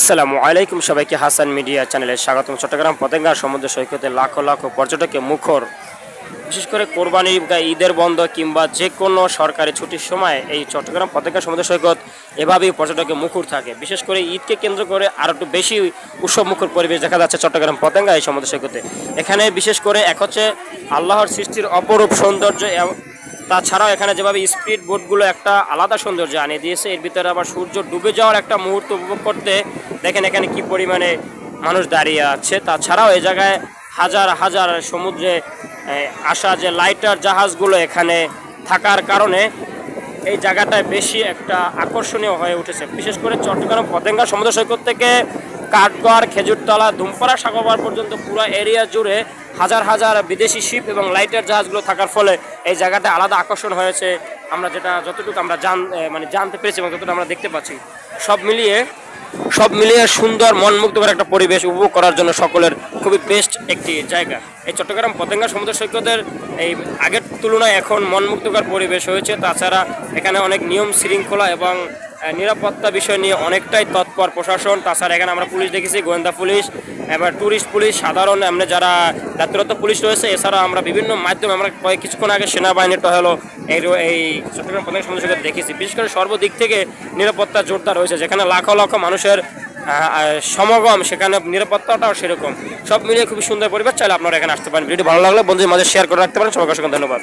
আসসালামু আলাইকুম সবাইকে হাসান মিডিয়া চ্যানেলে স্বাগতম। চট্টগ্রাম, পতেঙ্গা, সমুদ্র সৈকতে লাখো লাখো পর্যটকে মুখর। বিশেষ করে কোরবানি বা ঈদের বন্ধ কিংবা যে কোনো সরকারি ছুটির সময় এই চট্টগ্রাম, পতেঙ্গা, সমুদ্র সৈকত এভাবেই পর্যটকে মুখর থাকে। বিশেষ করে ঈদকে কেন্দ্র করে আরও একটু বেশি উৎসব মুখর পরিবেশ দেখা যাচ্ছে চট্টগ্রাম, পতেঙ্গা এই সমুদ্র সৈকতে। এখানে বিশেষ করে এক হচ্ছে আল্লাহর সৃষ্টির অপরূপ সৌন্দর্য তাছাড়াও এখানে যেভাবে স্পিড বোটগুলো একটা আলাদা সৌন্দর্য আনিয়ে দিয়েছে, এর ভিতরে আবার সূর্য ডুবে যাওয়ার একটা মুহূর্ত উপভোগ করতে দেখেন এখানে কি পরিমাণে মানুষ দাঁড়িয়ে আছে। তাছাড়াও এই জায়গায় হাজার হাজার সমুদ্রে আসা যে লাইটার জাহাজগুলো এখানে থাকার কারণে এই জায়গাটায় বেশি একটা আকর্ষণীয় হয়ে উঠেছে। বিশেষ করে চট্টগ্রাম পতেঙ্গা সমুদ্র সৈকত থেকে কাঠগড়, খেজুরতলা, ধুমপাড়া সাগরবার পর্যন্ত পুরো এরিয়া জুড়ে হাজার হাজার বিদেশি শিপ এবং লাইটের জাহাজগুলো থাকার ফলে এই জায়গাটা আলাদা আকর্ষণ হয়েছে। আমরা যেটা যতটুকু আমরা জান মানে জানতে পেরেছি এবং যতটুকু আমরা দেখতে পাচ্ছি, সব মিলিয়ে সব মিলিয়ে সুন্দর, মনমুগ্ধকর একটা পরিবেশ উপভোগ করার জন্য সকলের খুবই বেস্ট একটি জায়গা। এই চট্টগ্রাম পতেঙ্গা সমুদ্র সৈকতের এই আগের তুলনায় এখন মনমুগ্ধকর পরিবেশ হয়েছে। তাছাড়া এখানে অনেক নিয়ম শৃঙ্খলা এবং নিরাপত্তা বিষয় নিয়ে অনেকটাই তৎপর প্রশাসন। তাছাড়া এখানে আমরা পুলিশ দেখেছি, গোয়েন্দা পুলিশ, এবার ট্যুরিস্ট পুলিশ, সাধারণ এমনি যারা দায়িত্বরত পুলিশ রয়েছে এছাড়া আমরা বিভিন্ন মাধ্যমে আমরা কয়েক কিছুক্ষণ আগে সেনাবাহিনীর টহলও এই এই চট্টগ্রাম পতেঙ্গা সমুদ্র দেখেছি। বিশেষ করে সর্বদিক থেকে নিরাপত্তা জোরদার রয়েছে, যেখানে লাখ লক্ষ মানুষের সমাগম, সেখানে নিরাপত্তাটাও সেরকম। সব মিলিয়ে খুবই সুন্দর পরিবেশ। চাইলে আপনারা এখানে আসতে পারেন। ভিডিও ভালো লাগলে বন্ধুদের মাঝে শেয়ার করে রাখতে পারেন। সবাইকে অসংখ্য ধন্যবাদ।